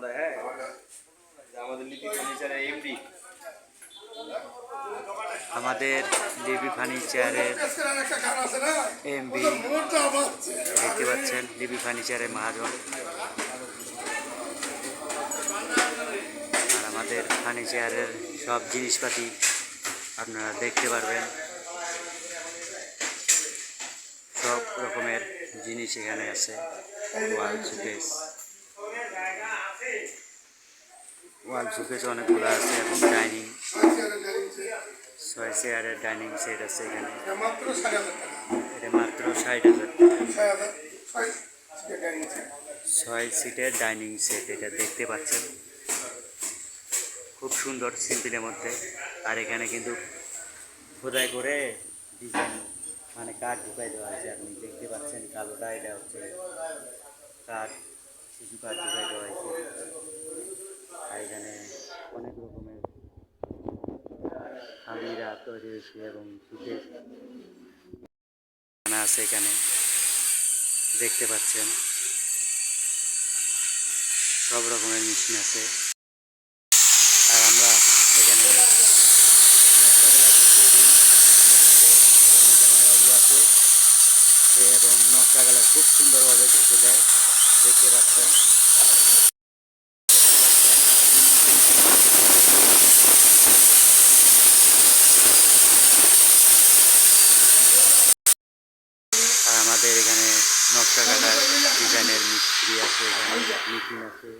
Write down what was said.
চাঁদা হ্যাঁ। আমাদের লিপি ফার্নিচারের এমডি আমাদের লিপি ফার্নিচারের এমবি দেখতে পাচ্ছেন, লিপি ফার্নিচারের মহাজন। আর আমাদের ফার্নিচারের সব জিনিসপাতি আপনারা দেখতে পারবেন। সব রকমের জিনিস এখানে আছে। ওয়াল ওয়াল শোকেস অনেকগুলো আছে এবং ডাইনিং। ছয় চেয়ারের ডাইনিং সেট আছে এখানে। এটা মাত্র ষাট হাজার ছয় সিটের ডাইনিং সেট এটা দেখতে পাচ্ছেন। খুব সুন্দর সিম্পলের মধ্যে। আর এখানে কিন্তু খোদাই করে ডিজাইন মানে কাঠ ঢুকাই দেওয়া আছে। আপনি দেখতে পাচ্ছেন কালোটা এটা হচ্ছে কাঠ শিশু কাঠ ঢুকাই দেওয়া হয়েছে আর এখানে অনেক রকমের হাড়িরা তৈরি হয়েছে এবং আছে এখানে। দেখতে পাচ্ছেন। সব রকমের মেশিন আছে। আর আমরা এখানে আছে এবং নকশাগুলো খুব সুন্দরভাবে ঘেঁচে দেয়। দেখতে পাচ্ছেন আর আমাদের এখানে নকশা কাটার ডিজাইনের মিস্ত্রি আছে এখানে মেশিন আছে।